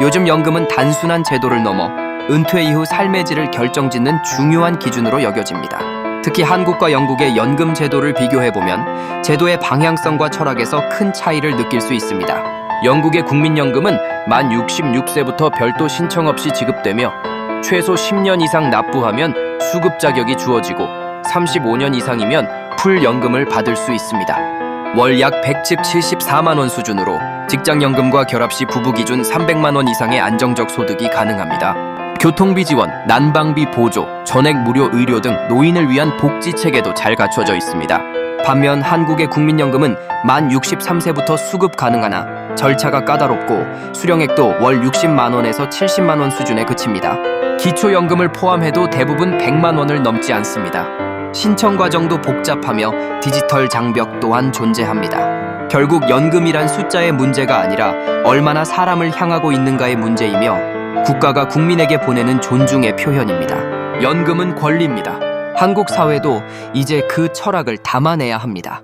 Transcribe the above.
요즘 연금은 단순한 제도를 넘어 은퇴 이후 삶의 질을 결정짓는 중요한 기준으로 여겨집니다. 특히 한국과 영국의 연금 제도를 비교해 보면 제도의 방향성과 철학에서 큰 차이를 느낄 수 있습니다. 영국의 국민연금은 만 66세부터 별도 신청 없이 지급되며 최소 10년 이상 납부하면 수급 자격이 주어지고 35년 이상이면 풀 연금을 받을 수 있습니다. 월 약 174만 원 수준으로 직장연금과 결합 시 부부 기준 300만 원 이상의 안정적 소득이 가능합니다. 교통비 지원, 난방비 보조, 전액 무료 의료 등 노인을 위한 복지 체계도 잘 갖춰져 있습니다. 반면 한국의 국민연금은 만 63세부터 수급 가능하나 절차가 까다롭고 수령액도 월 60만 원에서 70만 원 수준에 그칩니다. 기초연금을 포함해도 대부분 100만 원을 넘지 않습니다. 신청 과정도 복잡하며 디지털 장벽 또한 존재합니다. 결국 연금이란 숫자의 문제가 아니라 얼마나 사람을 향하고 있는가의 문제이며 국가가 국민에게 보내는 존중의 표현입니다. 연금은 권리입니다. 한국 사회도 이제 그 철학을 담아내야 합니다.